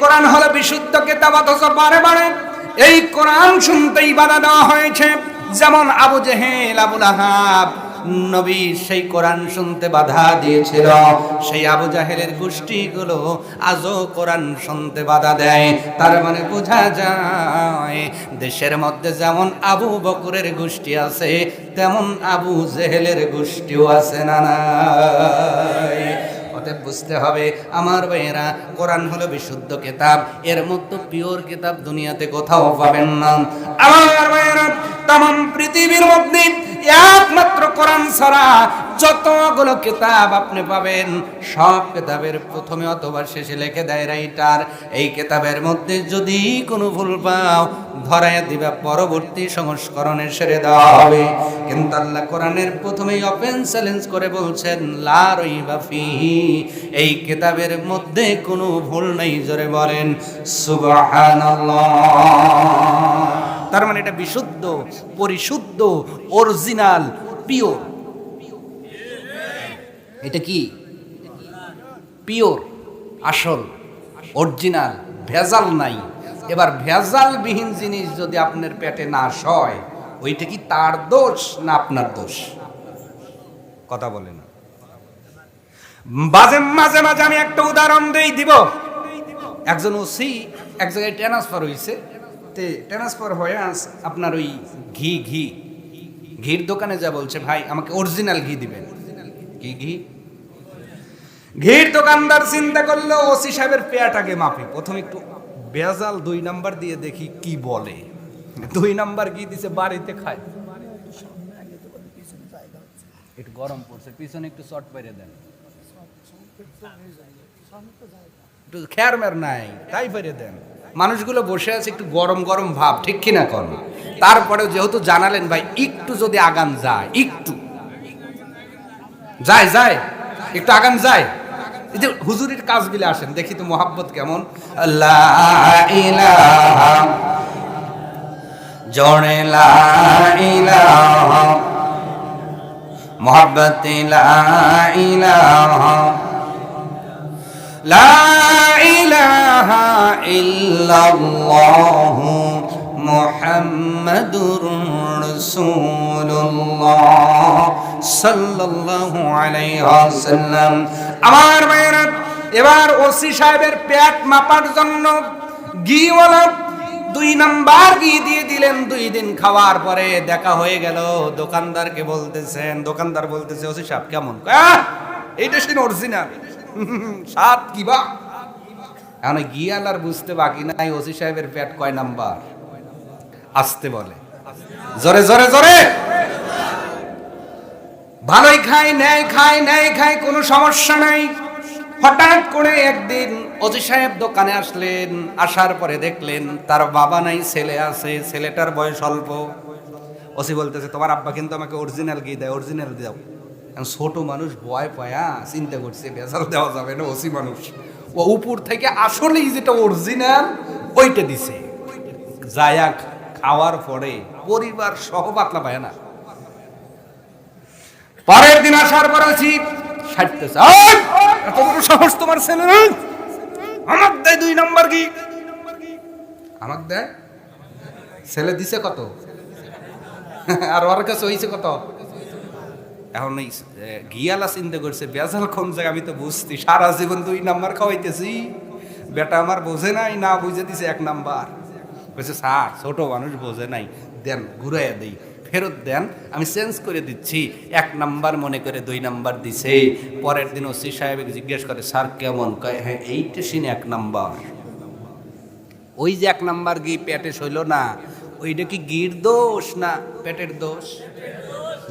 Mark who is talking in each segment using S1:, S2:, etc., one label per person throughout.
S1: কোরআন হলো বিশুদ্ধ কেতাব, অথচ বারে বারে এই কোরআন শুনতেই বাধা দেওয়া হয়েছে। যেমন আবু জেহেল আবুল আহাব নবী সেই কোরআন শুনতে বাধা দিয়েছিল। সেই আবু জাহেলের গোষ্ঠীগুলো আজও কোরআন শুনতে বাধা দেয়। তার মানে বোঝা যায়, দেশের মধ্যে যেমন আবু বকরের গোষ্ঠী আছে, তেমন আবু জেহেলের গোষ্ঠীও আছে না অতএব বুঝতে হবে। আমার ভাইয়েরা, কোরআন হলো বিশুদ্ধ কেতাব। এর মধ্যে পিওর কেতাব দুনিয়াতে কোথাও পাবেন না। আমার ভাইয়েরা তাম পৃথিবীর মধ্যে একমাত্র কোরআন যতগুলো কিতাব আপনি পাবেন, সব কিতাবের প্রথমে অথবা শেষে লিখে দেয় রাইটার। এই কিতাবের মধ্যে যদি কোনো ভুল পাও, ধরায় দিবা, পরবর্তী সংস্করণে সেরে দেওয়া হবে। কিন্তু আল্লাহ কোরআনের প্রথমেই ওপেন চ্যালেঞ্জ করে বলছেন, লা রইবা ফিহি এই কিতাবের মধ্যে কোনো ভুল নেই, জোরে বলেন, সুবহানাল্লাহ। তার মানে এটা বিশুদ্ধ, পরিশুদ্ধ অরিজিনাল পিওর এটা কি? পিওর আসল অরিজিনাল ভেজাল নাই। এবার ভেজাল বিহীন জিনিস যদি আপনার পেটে না সয় ওইটা কি তার দোষ না আপনার দোষ? কথা বলে না। মাঝে মাঝে মাঝে আমি একটা উদাহরণ দেই দিব। একজন ওসি এক জায়গায় ট্রান্সফার হয়েছে তে ট্রান্সফার হয়ে আপনার ওই ঘি ঘি। ঘির দোকানে যা বলছে, ভাই, আমাকে অরিজিনাল ঘি দিবেন। কি ঘি? ঘির দোকানদার চিন্তা করল, ওসি সাহেবের পেয়াটাকে মাপি। প্রথম একটু বেজাল দুই নাম্বার দিয়ে দেখি কি বলে। দুই নাম্বার ঘি দিছে, বাড়িতে খায়। একটু গরম পড়ছে, পিছনে একটু শর্ট পেরে দেন। একটু খেয়ার মের নাই, তাই পেরে দেন। মানুষগুলো বসে আছে, একটু গরম গরম ভাব, ঠিক কিনা কর তারপরে যেহেতু জানালেন ভাই, একটু যদি আগান যায়, একটু। যায় যায়, একটু আগান যায়। এই যে হুজুরির কাজ বিলে আসেন দেখি তো মোহাব্বত কেমন? ইলাহা মোহাব্বত মুহাম্মাদুর রাসূলুল্লাহ। সাল্লাল্লাহু আলাইহি ওয়াসাল্লাম। আমার ভাইয়েরা, এবার ওসি সাহেবের পেট মাপার জন্য ঘিওয়ালা দুই নাম্বার ঘি দিয়ে দিলেন। দুই দিন খাওয়ার পরে দেখা হয়ে গেল, দোকানদারকে বলতেছেন, দোকানদার বলতেছে, ওসি সাহেব, কেমন? এইটা সেন অরিজিনাল সাত কি বা? এখন গিয়ালার বুঝতে বাকি নাই, ওসি সাহেবের পেট কয় নাম্বার? আসতে বলে। জোরে জোরে জোরে! ভালোই খায়, ন্যায় খায় ন্যায় খায়, কোনো সমস্যা নাই। হঠাৎ করে একদিন অজি সাহেব দোকানে আসলেন, আসার পরে দেখলেন তার বাবা নাই, ছেলে আছে, ছেলেটার বয়স অল্প। ওসি বলতেছে, তোমার আব্বা কিন্তু আমাকে অরিজিনাল গিয়ে দেয় অরিজিনাল দাও। এখন ছোট মানুষ ভয় পায়া, চিন্তা করছে ভেজাল দেওয়া যাবে না ওসি মানুষ। ও উপর থেকে আসলেই যেটা অরিজিনাল ওইটা দিছে। যায়া খাওয়ার পরে পরিবার সহ পাতলা পায় না। পরের দিন আসার পর আছি ওই! এত সাহস তোমার ছেলে আমার দেয় দুই নাম্বার কি? আমাক দেয়? ছেলে দিছে কত? আর ওর কাছে হয়েছে কত? এখন এই গিয়ালা চিন্তা করছে, বেজাল কোন জায়গা আমি তো বুঝছি, সারা জীবন দুই নাম্বার খাওয়াইতেছি। বেটা আমার বোঝে নাই, না বুঝে দিছে এক নাম্বার। বলছে, স্যার, ছোট মানুষ বোঝে নাই, দেন, ঘুরাইয়া দেই। ফেরত দেন, আমি চেঞ্জ করে দিচ্ছি। এক নাম্বার মনে করে দুই নাম্বার দিছে। পরের দিন ওসি সাহেবকে জিজ্ঞেস করে, স্যার, কেমন? কয় হ্যাঁ এইটা সিনে এক নাম্বার। ওই যে এক নাম্বার গি পেটে সইল না? ওইটা কি গির দোষ না পেটের দোষ?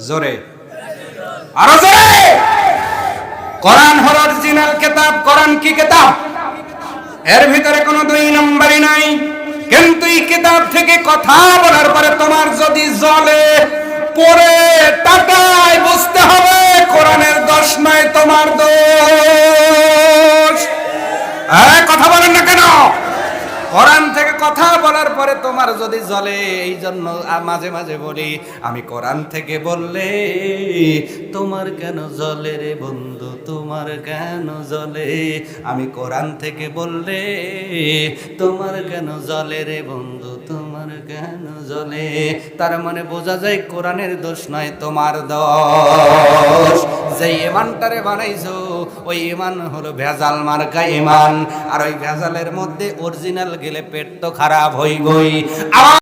S1: জোরে। আরও জোরে! কোরআন হল অরিজিনাল কিতাব, কোরআন কি কেতাব? এর ভিতরে কোনো দুই নাম্বারই নাই। কিন্তু এই কিতাব থেকে কথা বলার পরে তোমার যদি জলে পরে টাকায় বুঝতে হবে যদি জ্বলে এই জন্য মাঝে মাঝে বলি, আমি কোরআন থেকে বললে, তোমার কেন জ্বলে রে বন্ধু, তোমার কেন জ্বলে আমি কোরআন থেকে বললে, তোমার কেন জ্বলে রে বন্ধু, তোমার কেন জ্বলে তার মানে বোঝা যায় কোরআনের দোষ নয় তোমার দোষ। যে ইমানটারে বানাইছো ওই ইমান হলো ভেজাল মার্কা ইমান আর ওই ভেজালের মধ্যে অরিজিনাল গেলে পেট তো খারাপ হইবই।